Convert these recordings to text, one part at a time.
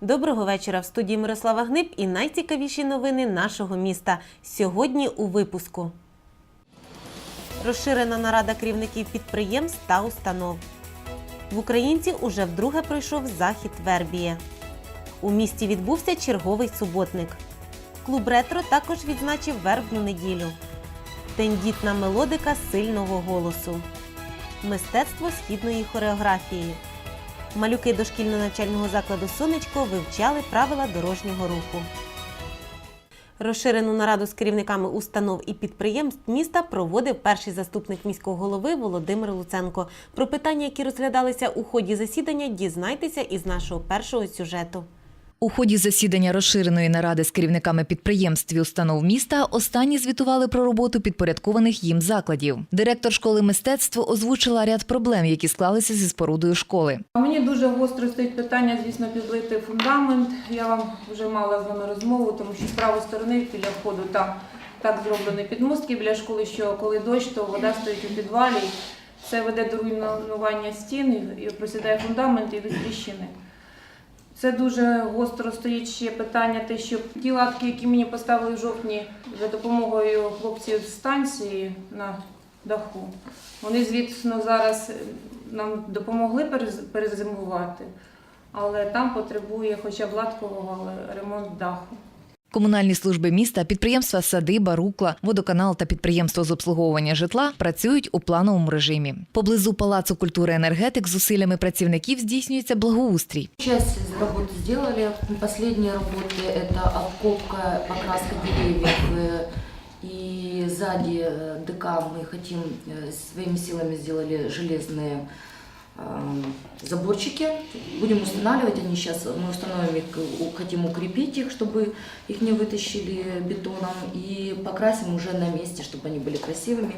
Доброго вечора в студії Мирослава Гниб і найцікавіші новини нашого міста. Сьогодні у випуску. Розширена нарада керівників підприємств та установ. В Українці уже вдруге пройшов захід Вербія. У місті відбувся черговий суботник. Клуб Ретро також відзначив вербну неділю. Тендітна мелодика сильного голосу. Мистецтво східної хореографії. Малюки дошкільно-навчального закладу Сонечко вивчали правила дорожнього руху. Розширену нараду з керівниками установ і підприємств міста проводив перший заступник міського голови Володимир Луценко. Про питання, які розглядалися у ході засідання, дізнайтеся із нашого першого сюжету. У ході засідання розширеної наради з керівниками підприємств і установ міста останні звітували про роботу підпорядкованих їм закладів. Директор школи мистецтв озвучила ряд проблем, які склалися зі спорудою школи. Мені дуже гостро стоїть питання, звісно, підлити фундамент. Я вам вже мала з вами розмову, тому що з правої сторони біля входу там так зроблені підмостки біля школи, що коли дощ, то вода стоїть у підвалі. Це веде до руйнування стін і просідає фундамент і тріщини. Це дуже гостро стоїть ще питання, те, що ті латки, які мені поставили в жовтні за допомогою хлопців з станції на даху, вони, звісно, зараз нам допомогли перезимувати, але там потребує хоча б латкового ремонт даху. Комунальні служби міста, підприємства Садиба, Рукла, водоканал та підприємство з обслуговування житла працюють у плановому режимі. Поблизу Палацу культури енергетик зусиллями працівників здійснюється благоустрій. Часть из работ сделали. Последние работы – это обкопка, покраска деревьев. э, И сзади э, ДК мы хотим, э, своими силами сделали железные э, заборчики. Будем устанавливать, они сейчас, мы установим их, хотим укрепить их, чтобы их не вытащили бетоном. И покрасим уже на месте, чтобы они были красивыми.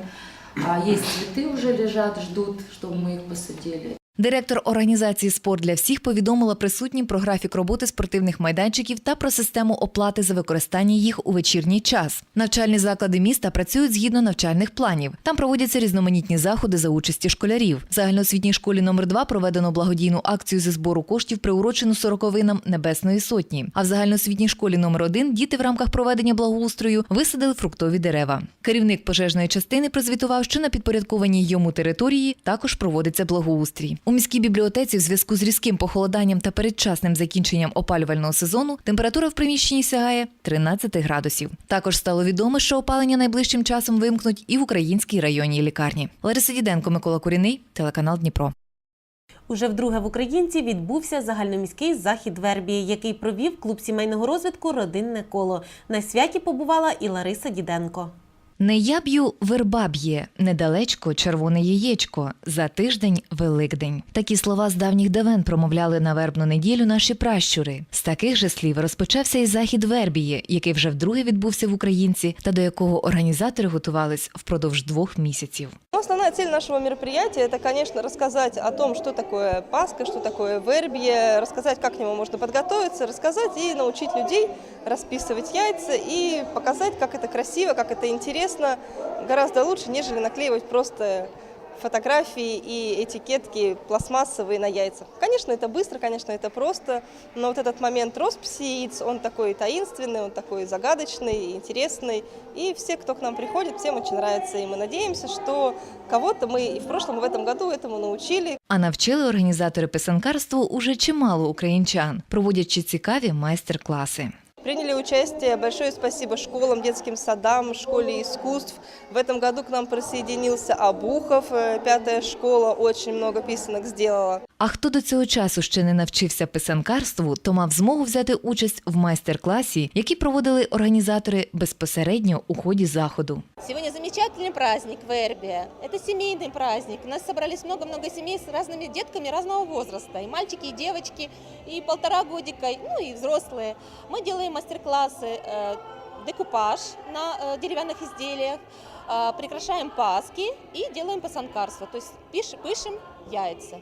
А есть цветы уже лежат, ждут, чтобы мы их посадили. Директор організації Спорт для всіх повідомила присутнім про графік роботи спортивних майданчиків та про систему оплати за використання їх у вечірній час. Навчальні заклади міста працюють згідно навчальних планів. Там проводяться різноманітні заходи за участі школярів. В загальноосвітній школі номер 2 проведено благодійну акцію зі збору коштів, приурочену сороковинам Небесної сотні. А в загальноосвітній школі номер 1 діти в рамках проведення благоустрою висадили фруктові дерева. Керівник пожежної частини прозвітував, що на підпорядкованій йому території також проводиться благоустрій. У міській бібліотеці в зв'язку з різким похолоданням та передчасним закінченням опалювального сезону температура в приміщенні сягає 13 градусів. Також стало відомо, що опалення найближчим часом вимкнуть і в українській районній лікарні. Лариса Діденко, Микола Куріний, телеканал Дніпро. Уже вдруге в Українці відбувся загальноміський захід Вербії, який провів клуб сімейного розвитку Родинне коло. На святі побувала і Лариса Діденко. Не я б'ю верба недалечко червоне яєчко, за тиждень Великдень. Такі слова з давніх давен промовляли на вербну неділю наші пращури. З таких же слів розпочався і захід Вербії, який вже вдруге відбувся в Українці, та до якого організатори готувались впродовж двох місяців Ну, Основная цель нашего мероприятия – это, конечно, рассказать о том, что такое Пасха, что такое вербье, рассказать, как к нему можно подготовиться, рассказать и научить людей расписывать яйца и показать, как это красиво, как это интересно, гораздо лучше, нежели наклеивать просто фотографии и этикетки пластмассовые на яйцах. Конечно, это быстро, конечно, это просто, но вот этот момент росписи яиц, он такой таинственный, он такой загадочный, интересный. И все, кто к нам приходит, всем очень нравится. И мы надеемся, что кого-то мы и в прошлом, и в этом году этому научили, А навчили організатори писанкарству уже чимало українчан, проводячи цікаві майстер-класи. Приняли участие. Большое спасибо школам, детским садам, школе искусств. В этом году к нам присоединился Абухов, э, пятая школа, очень много писанок сделала. А хто до цього часу ще не навчився писанкарству, то мав змогу взяти участь в майстер-класі, який проводили організатори безпосередньо у ході заходу. Сегодня замечательный праздник Вербия. Это семейный праздник. У нас собрались много-много семей с разными детками разного возраста. И мальчики, и девочки, и полтора годика, ну и взрослые. Мы делаем мастер-классы. э, декупаж на э, деревянных изделиях, э, прикрашаем паски и делаем пасанкарство, то есть пиш- пишем яйца.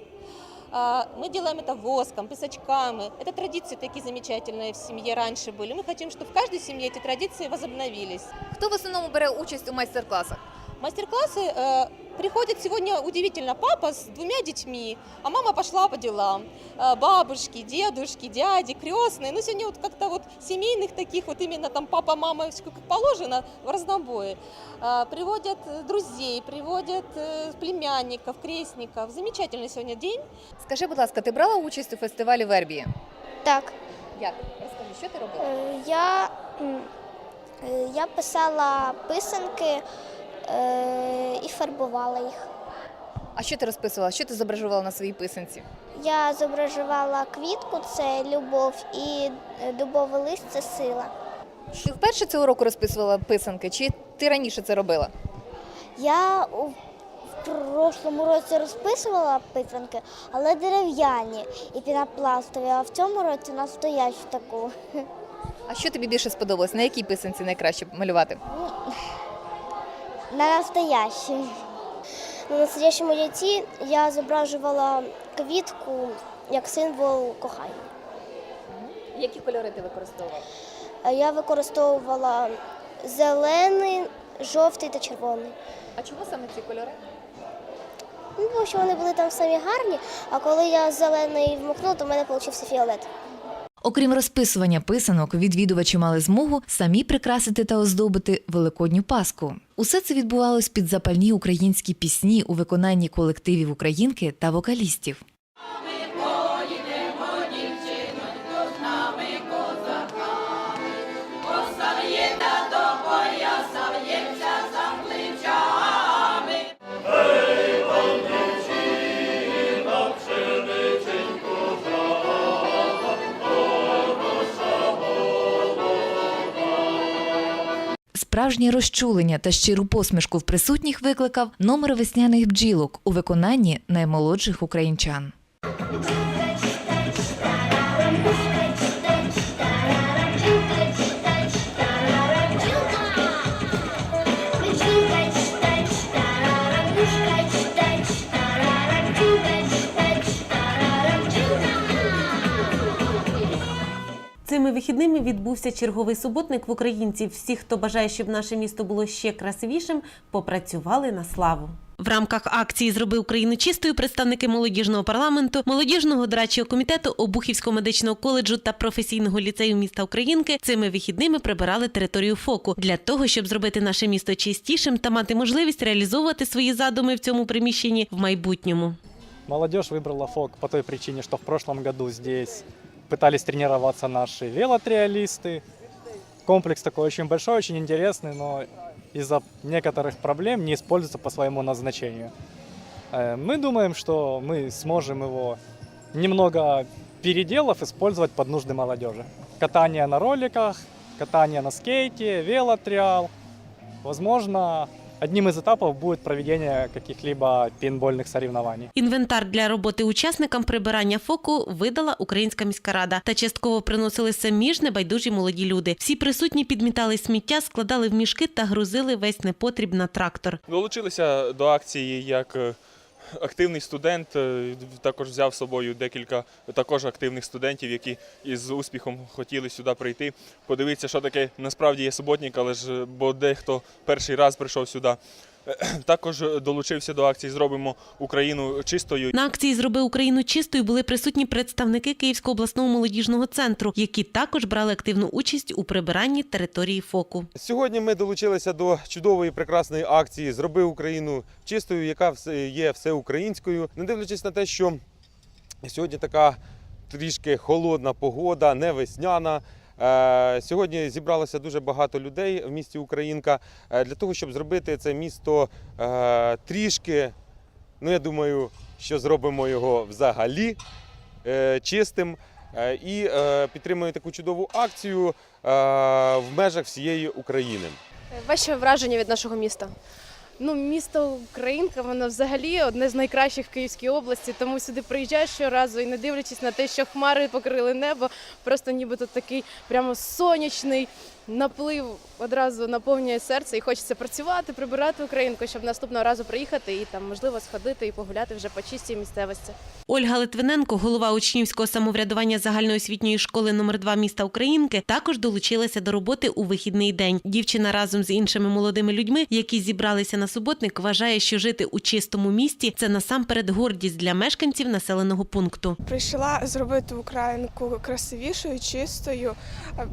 А, Мы делаем это воском, писачками. Это традиции такие замечательные в семье раньше были. Мы хотим, чтобы в каждой семье эти традиции возобновились. Хто в основному бере участь у майстер-класах? Мастер-классы э, приходит сегодня удивительно папа с двумя детьми, а мама пошла по делам. Э, бабушки, дедушки, дяди, крестные. Ну, сегодня вот как-то вот семейных таких, вот именно там папа, мама, как положено, в разнобое. Э, приводят э, друзей, приводят э, племянников, крестников. Замечательный сегодня день. Скажи, будь ласка, ти брала участь у фестивалі Вербія? Так, Як? Розкажи, що ти робила? е, я, м, е, я писала писанки і фарбувала їх. А що ти розписувала? Що ти зображувала на своїй писанці? Я зображувала квітку це любов, і е, дубовий лист це сила. Ти вперше цього року розписувала писанки, чи ти раніше це робила? Я у в прошлому році розписувала писанки, але дерев'яні і пінопластові, а в цьому році настоящу таку. А що тобі більше сподобалось? На якій писанці найкраще малювати? На настоящій. На настоящому яйці я зображувала квітку як символ кохання. Які кольори ти використовувала? Я використовувала зелений, жовтий та червоний. А чому саме ці кольори? Ну, тому що вони були там самі гарні, а коли я зелений вмокнула, то в мене вийшов фіолет. Окрім розписування писанок, відвідувачі мали змогу самі прикрасити та оздобити великодню паску. Усе це відбувалось під запальні українські пісні у виконанні колективів українки та вокалістів. Справжнє розчулення та щиру посмішку в присутніх викликав номер весняних бджілок у виконанні наймолодших українчан. Цими вихідними відбувся черговий суботник в українців. Всі, хто бажає, щоб наше місто було ще красивішим, попрацювали на славу. В рамках акції Зроби Україну чистою представники молодіжного парламенту, молодіжного дорадчого комітету Обухівського медичного коледжу та професійного ліцею міста Українки цими вихідними прибирали територію ФОКу для того, щоб зробити наше місто чистішим та мати можливість реалізовувати свої задуми в цьому приміщенні в майбутньому. Молодежь выбрала ФОК по той причине, что в прошлом году здесь пытались тренироваться наши велотриалисты. Комплекс такой очень большой, очень интересный, но из-за некоторых проблем не используется по своему назначению. Э, Мы думаем, что мы сможем его немного переделав использовать под нужды молодежи. Катание на роликах, катание на скейте, велотриал. Возможно, одним из этапов будет проведение каких-либо пейнтбольных соревнований. Інвентар для роботи учасникам прибирання фоку видала Українська міська рада та частково приносили самі ж небайдужі молоді люди. Всі присутні підмітали сміття, складали в мішки та грузили весь непотріб на трактор. Долучилися до акції як е, активний студент. е, Також взяв з собою декілька також активних студентів, які із успіхом хотіли сюди прийти. Подивитися, що таке насправді є суботник, але ж е, бо дехто перший раз прийшов сюди. Е, Також долучився до акції Зробимо Україну чистою. На акції Зроби Україну чистою були присутні представники Київського обласного молодіжного центру, які також брали активну участь у прибиранні території фоку. Сьогодні ми долучилися до чудової прекрасної акції Зроби Україну чистою, яка є всеукраїнською. Не дивлячись на те, що сьогодні така трішки холодна погода, не весняна. Е, Сьогодні зібралося дуже багато людей в місті Українка е, для того, щоб зробити це місто е, трішки. Ну, я думаю, що зробимо його взагалі чистим. І підтримуємо таку чудову акцію в межах всієї України. Ваші враження від нашого міста? Ну, місто Українка, воно взагалі одне з найкращих в Київській області, тому сюди приїжджаєш щоразу і не дивлячись на те, що хмари покрили небо, просто ніби тут такий прямо сонячний, наплив одразу наповнює серце і хочеться працювати, прибирати Українку, щоб наступного разу приїхати і там можливо сходити і погуляти вже по чистій місцевості. Ольга Литвиненко, голова учнівського самоврядування загальноосвітньої школи номер 2 міста Українки, також долучилася до роботи у вихідний день. Дівчина разом з іншими молодими людьми, які зібралися на суботник, вважає, що жити у чистому місті це насамперед гордість для мешканців населеного пункту. Прийшла зробити Українку красивішою, чистою,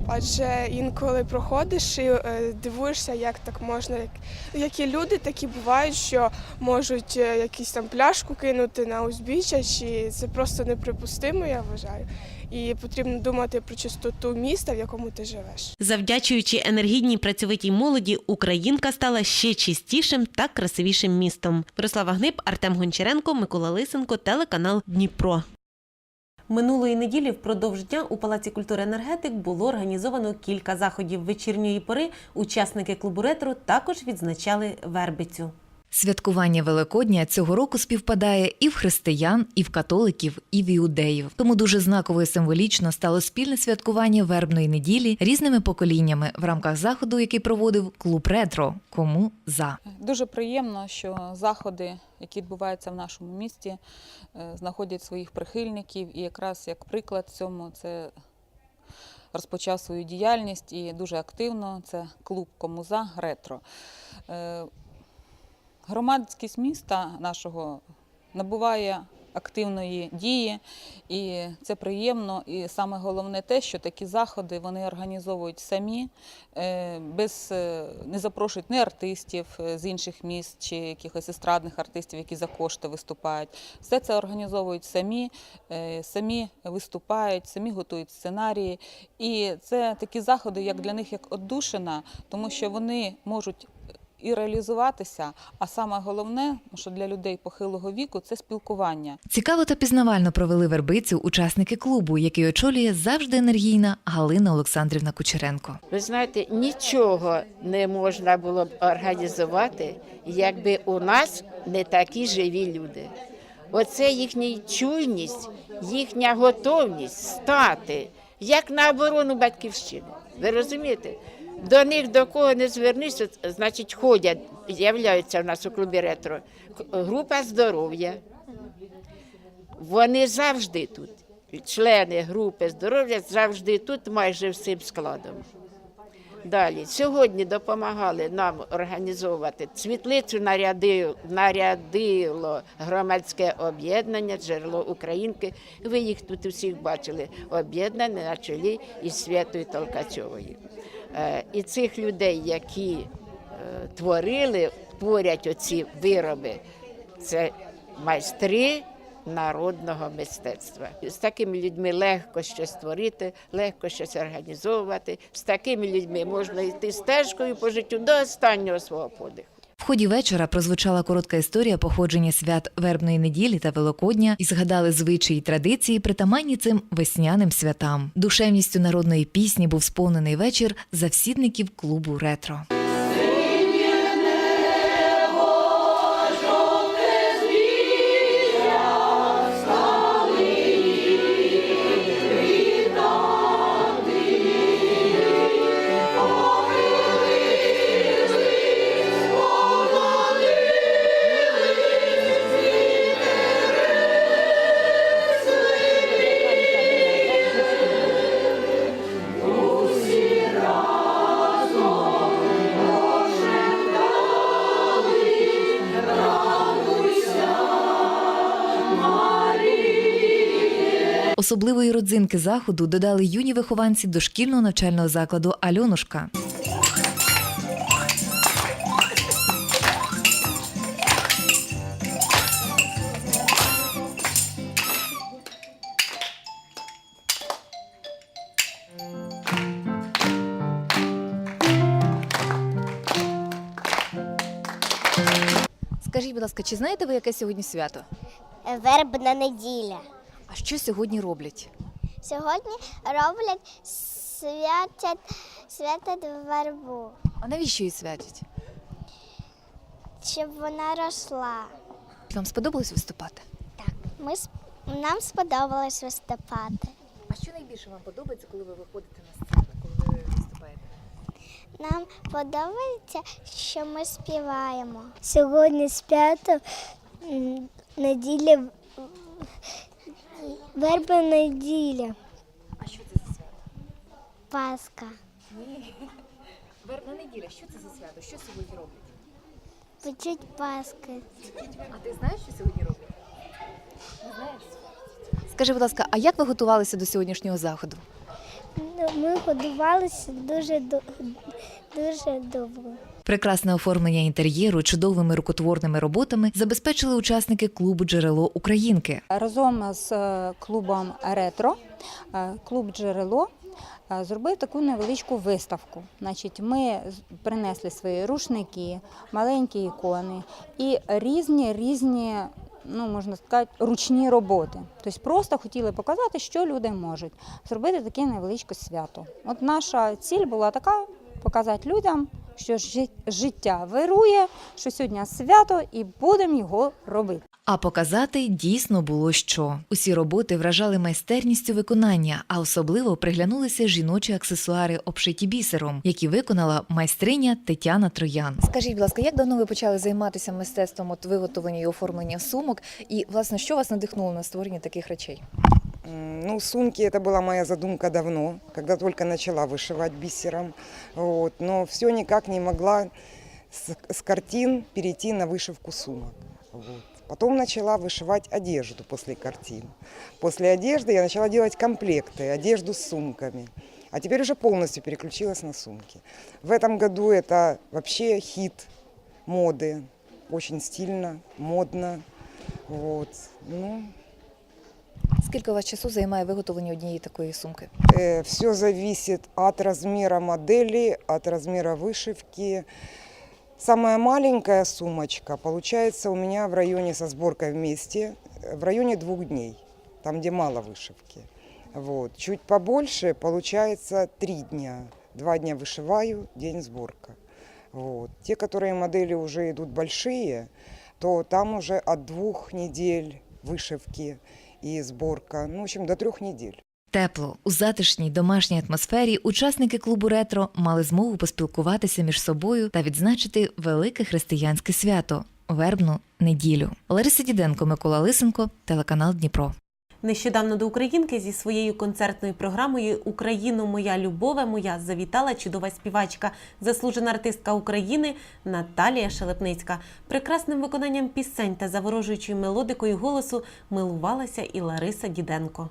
адже інколи проходиш і е, дивуєшся, як так можна, які люди такі бувають, що можуть е, якісь там пляшку кинути на узбіччя, чи це просто неприпустимо, я вважаю. І потрібно думати про чистоту міста, в якому ти живеш. Завдячуючи енергійній працьовитій молоді, Українка стала ще чистішим та красивішим містом. Мирослава Гниб, Артем Гончаренко, Микола Лисенко, телеканал Дніпро. Минулої неділі впродовж дня у Палаці культури енергетик було організовано кілька заходів вечірньої пори. Учасники клубу ретро також відзначали вербицю. Святкування Великодня цього року співпадає і в християн, і в католиків, і в іудеїв. Тому дуже знаково і символічно стало спільне святкування вербної неділі різними поколіннями в рамках заходу, який проводив клуб ретро. Кому за Дуже приємно, що заходи, які відбуваються в нашому місті, е, знаходять своїх прихильників. І якраз як приклад цьому це розпочав свою діяльність і дуже активно. Це клуб Комуза Ретро. Громадськість міста нашого набуває активної дії, і це приємно. І саме головне те, що такі заходи вони організовують самі, е, без е, не запрошують ні артистів е, з інших міст чи якихось естрадних артистів, які за кошти виступають. Все це організовують самі, самі виступають, самі готують сценарії. І це такі заходи, як для них як одушина, тому що вони можуть і реалізуватися. А саме головне, що для людей похилого віку це спілкування. цікаво та пізнавально провели вербицю учасники клубу, який очолює завжди енергійна Галина Олександрівна Кучеренко. Ви знаєте, нічого не можна було б організувати, якби у нас не такі живі люди. Оце їхня чуйність, їхня готовність стати як на оборону батьківщини. Ви розумієте? До них до кого не звернешся, значить, ходять, з'являються в нас у клубі ретро. Група здоров'я. Вони завжди тут. Члени групи здоров'я завжди тут, майже всім складом. Далі сьогодні допомагали нам організовувати світлицю. Нарядило громадське об'єднання Джерело Українки. Ви їх тут усіх бачили. Об'єднане на чолі із Святою Толкачовою. Е, І цих людей, які е, творили, творять оці вироби, це майстри народного мистецтва. З такими людьми легко щось створити, легко щось організовувати. З такими людьми можна йти стежкою по життю до останнього свого подиху. Ході вечора прозвучала коротка історія походження свят вербної неділі та Великодня і згадали звичаї і традиції, притаманні цим весняним святам. Душевністю народної пісні був сповнений вечір завсідників клубу ретро. Особливої родзинки заходу додали юні вихованці дошкільного навчального закладу Альонушка. Скажіть, будь ласка, чи знаєте ви яке сьогодні свято? Вербна неділя. А що сьогодні роблять? Сьогодні роблять святять, святять вербу, А навіщо її святять? щоб вона росла. Вам сподобалось виступати? Ми, нам сподобалось виступати. А що найбільше вам подобається, коли ви виходите на сцену, коли ви виступаєте? Нам подобається, що ми співаємо. Сьогодні свято м, неділя, верба неділя. А що це за свято? Пасха. Ні. Вербна неділя. Що це за свято? Що сьогодні роблять? Печуть Пасхи. А ти знаєш, що сьогодні роблять? Не знаєш? Скажи, будь ласка, а як ви готувалися до сьогоднішнього заходу? Ну, Ми годувалися дуже, до- дуже довго. Прекрасне оформлення інтер'єру чудовими рукотворними роботами забезпечили учасники клубу Джерело Українки. Разом з е, клубом Ретро е, клуб Джерело е, зробив таку невеличку виставку. Значить, ми принесли свої рушники, маленькі ікони і різні різні. Ну, можна сказати, ручні роботи. Тобто просто хотіли показати, що люди можуть зробити таке невеличке свято. От наша ціль була така показати людям, що життя вирує, що сьогодні свято і будемо його робити. А показати дійсно було що. Усі роботи вражали майстерністю виконання, а особливо приглянулися жіночі аксесуари, обшиті бісером, які виконала майстриня Тетяна Троян. Скажіть, будь ласка, як давно ви почали займатися мистецтвом от виготовлення і оформлення сумок? І власне, що вас надихнуло на створення таких речей? Ну, сумки это была моя задумка давно, когда только начала вышивать бисером. Вот. Но все никак не могла с, с картин перейти на вышивку сумок. Вот. Потом начала вышивать одежду после картин. После одежды я начала делать комплекты, одежду с сумками. А теперь уже полностью переключилась на сумки. В этом году это вообще хит моды. Очень стильно, модно. Вот. Ну, Скільки у вас часу займає виготовлення однієї такої сумки? Все зависит от размера модели, от размера вышивки. Самая маленькая сумочка получается у меня в районе со сборкой вместе, э, в районе двух дней, там, где мало вышивки. Вот. Чуть побольше получается три дня. Два дня вышиваю, день сборка. Вот. Те, которые модели уже идут большие, то там уже от двух недель вышивки и сборка. Ну, в общем, до трех недель. Тепло у затишній домашній атмосфері учасники клубу ретро мали змогу поспілкуватися між собою та відзначити велике християнське свято вербну неділю. Лариса Діденко, Микола Лисенко, телеканал Дніпро. Нещодавно до Українки зі своєю концертною програмою Україну, моя любове моя завітала чудова співачка, заслужена артистка України Наталія Шелепницька. Прекрасним виконанням пісень та заворожуючою мелодикою голосу милувалася і Лариса Діденко.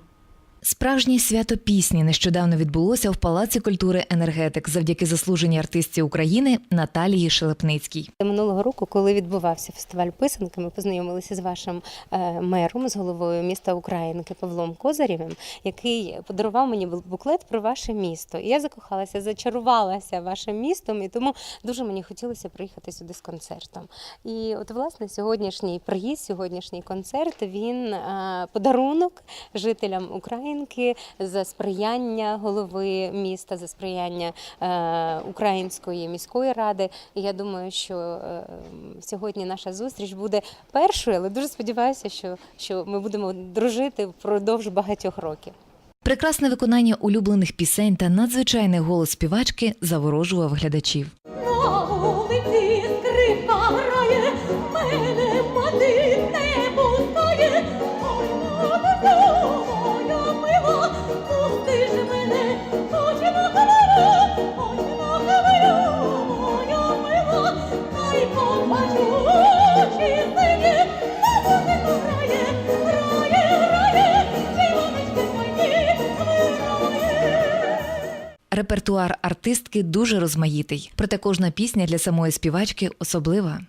Справжнє свято пісні нещодавно відбулося в Палаці культури енергетик завдяки заслуженій артистці України Наталії Шелепницькій. Минулого року, коли відбувався фестиваль писанки, ми познайомилися з вашим е, мером, з головою міста Українки Павлом Козарєвим, який подарував мені буклет про ваше місто. І я закохалася, зачарувалася вашим містом, і тому дуже мені хотілося приїхати сюди з концертом. І от власне сьогоднішній приїзд, сьогоднішній концерт він е, подарунок жителям Українки за сприяння голови міста, за сприяння е, Української міської ради. І я думаю, що е, сьогодні наша зустріч буде першою, але дуже сподіваюся, що, що ми будемо дружити впродовж багатьох років. Прекрасне виконання улюблених пісень та надзвичайний голос співачки заворожував глядачів. Репертуар артистки дуже розмаїтий, проте кожна пісня для самої співачки особлива.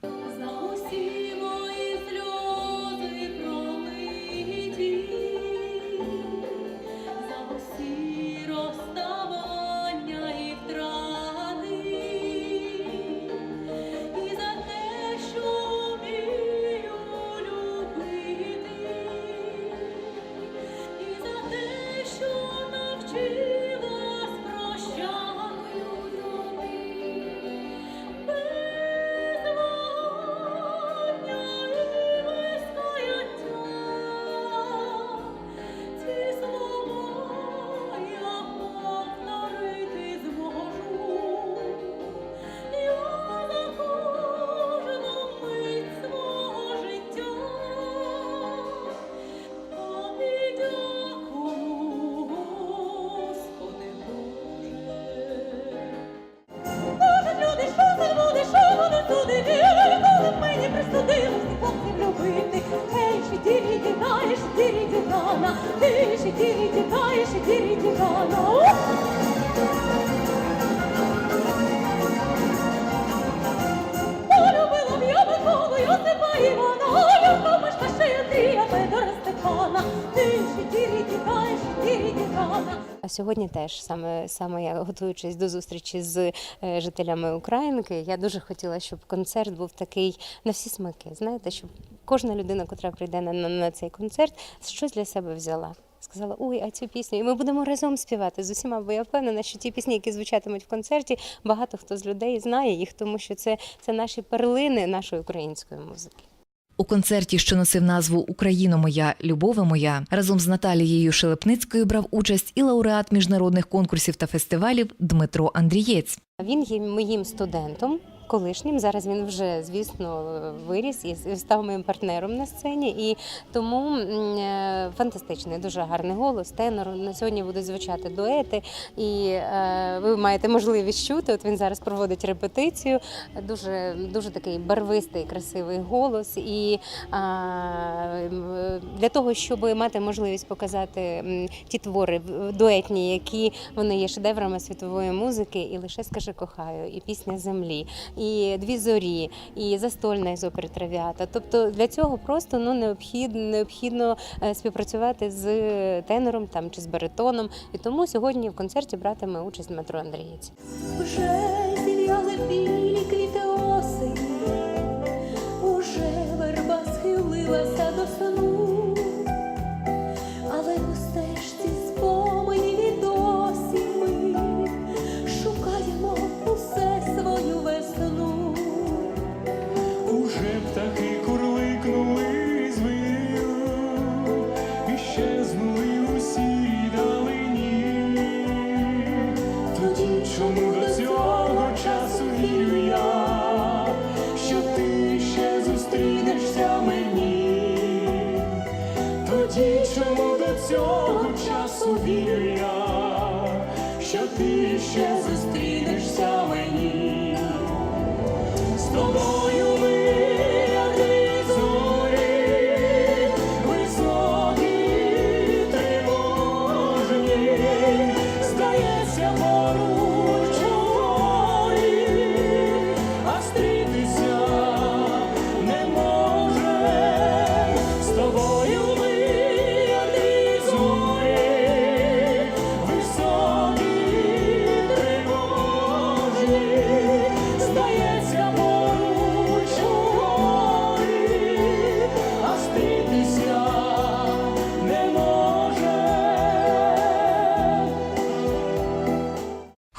А сьогодні теж саме саме я готуючись до зустрічі з е, жителями Українки, я дуже хотіла, щоб концерт був такий на всі смаки. Знаєте, щоб кожна людина, котра прийде на, на, на цей концерт, щось для себе взяла. Сказала, ой, а цю пісню, і ми будемо разом співати з усіма, бо я впевнена, що ті пісні, які звучатимуть в концерті, багато хто з людей знає їх, тому що це, це наші перлини нашої української музики. У концерті, що носив назву Україно моя, любове моя, разом з Наталією Шелепницькою брав участь і лауреат міжнародних конкурсів та фестивалів Дмитро Андрієць. Він є моїм студентом. Колишнім зараз він вже, звісно, виріс і став моїм партнером на сцені. І тому е, фантастичний, дуже гарний голос. Тенор на сьогодні будуть звучати дуети, і е, ви маєте можливість чути. От він зараз проводить репетицію. Дуже дуже такий барвистий, красивий голос. І а, для того, щоб мати можливість показати ті твори дуетні, які вони є шедеврами світової музики, і лише скажи кохаю, і пісня землі, і дві зорі, і застольна із опери Травіата. Тобто для цього просто ну необхідно необхідно співпрацювати з тенором там чи з баритоном. І тому сьогодні в концерті братиме участь Дмитро Андрієць. Вже зів'яли білі квіти осені, уже верба схилилася до сну,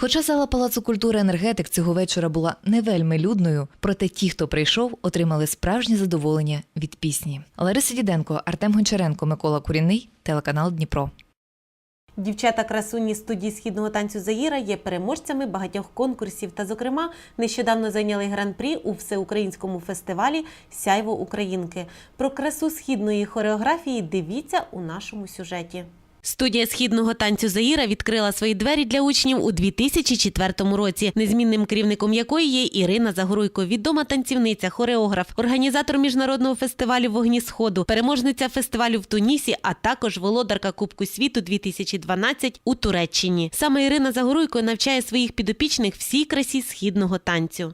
Хоча зала Палацу культури енергетик цього вечора була не вельми людною, проте ті, хто прийшов, отримали справжнє задоволення від пісні. Лариса Діденко, Артем Гончаренко, Микола Куріний, телеканал Дніпро. Дівчата красуні студії східного танцю Заїра є переможцями багатьох конкурсів та, зокрема, нещодавно зайняли гран-прі у всеукраїнському фестивалі Сяйво Українки. Про красу східної хореографії дивіться у нашому сюжеті. Студія східного танцю Заїра відкрила свої двері для учнів у 2004 році, незмінним керівником якої є Ірина Загоруйко, відома танцівниця, хореограф, організатор міжнародного фестивалю Вогні Сходу, переможниця фестивалю в Тунісі, а також володарка Кубку світу 2012 у Туреччині. Саме Ірина Загоруйко навчає своїх підопічних всій красі східного танцю.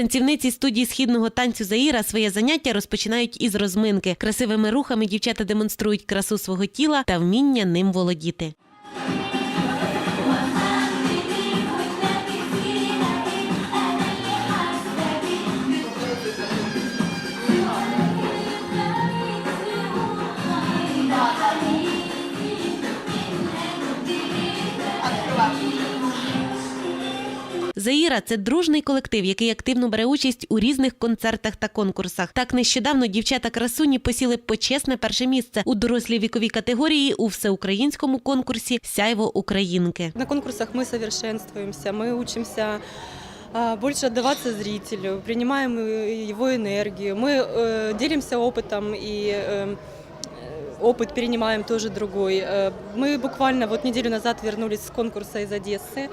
Танцівниці студії східного танцю Заїра своє заняття розпочинають із розминки. Красивими рухами дівчата демонструють красу свого тіла та вміння ним володіти. Заїра це дружний колектив, який активно бере участь у різних концертах та конкурсах. Так нещодавно дівчата красуні посіли почесне перше місце у дорослій віковій категорії у всеукраїнському конкурсі Сяйво Українки. На конкурсах мы совершенствуемся, мы учимся а, больше отдаваться зрителю, принимаем э, его энергию, мы э, делимся опытом и э, опыт перенимаем тоже другой. Э, Мы буквально вот неделю назад вернулись с конкурса из Одессы.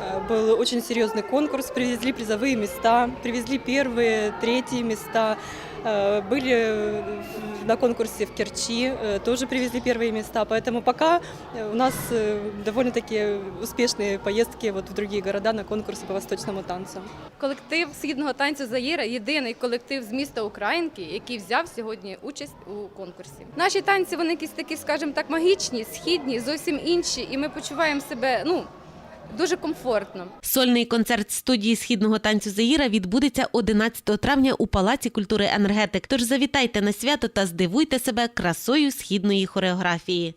Э, Был очень серьезный конкурс, привезли призовые места, привезли первые, третьи места. Э, Были э, на конкурсе в Керчи, э, тоже привезли первые места. Поэтому пока э, у нас э, довольно-таки успешные поездки вот в другие города на конкурсы по восточному танцу. Колектив східного танцю Заїра єдиний колектив з міста Українки, який взяв сьогодні участь у конкурсі. Наші танці вони якісь такі, скажімо так, магічні, східні, зовсім інші, і ми почуваємо себе ну дуже комфортно. Сольний концерт студії східного танцю Заїра відбудеться 11 травня у Палаці культури енергетик. Тож завітайте на свято та здивуйте себе красою східної хореографії.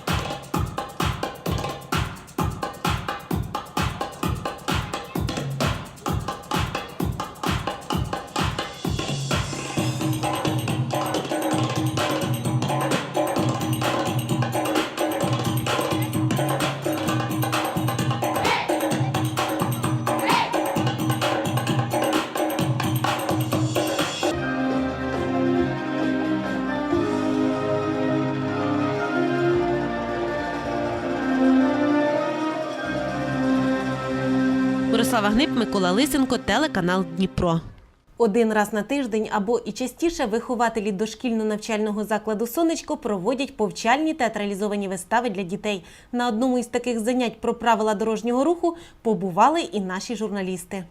Лисенко, телеканал Дніпро. Один раз на тиждень або і частіше вихователі дошкільно-навчального закладу Сонечко проводять повчальні театралізовані вистави для дітей. На одному із таких занять про правила дорожнього руху побували і наші журналісти.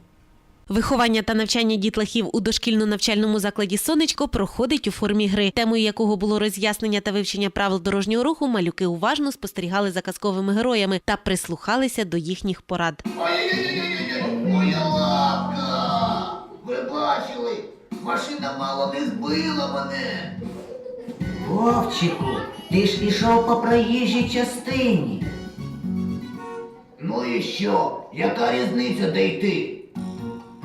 Виховання та навчання дітлахів у дошкільно-навчальному закладі Сонечко проходить у формі гри, темою якого було роз'яснення та вивчення правил дорожнього руху. Малюки уважно спостерігали за казковими героями та прислухалися до їхніх порад. Моя лапка! Ви бачили? Машина мало не збила мене. Вовчику, ти ж ішов по проїжджій частині. Ну і що? Яка різниця де йти?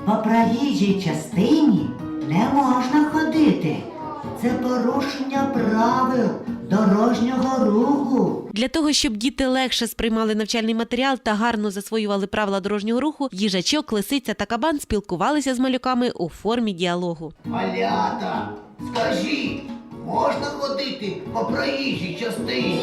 По проїжджій частині не можна ходити. Це порушення правил дорожнього руху. Для того, щоб діти легше сприймали навчальний матеріал та гарно засвоювали правила дорожнього руху, їжачок, лисиця та кабан спілкувалися з малюками у формі діалогу. Малята, скажіть, можна ходити по проїжджій частині?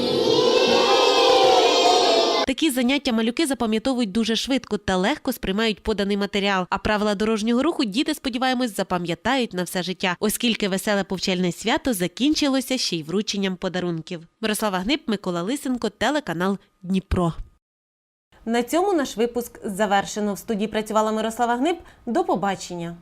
Такі заняття малюки запам'ятовують дуже швидко та легко сприймають поданий матеріал. А правила дорожнього руху діти, сподіваємось, запам'ятають на все життя, оскільки веселе повчальне свято закінчилося ще й врученням подарунків. Мирослава Гнип, Микола Лисенко, телеканал Дніпро. На цьому наш випуск завершено. В студії працювала Мирослава Гнип. До побачення.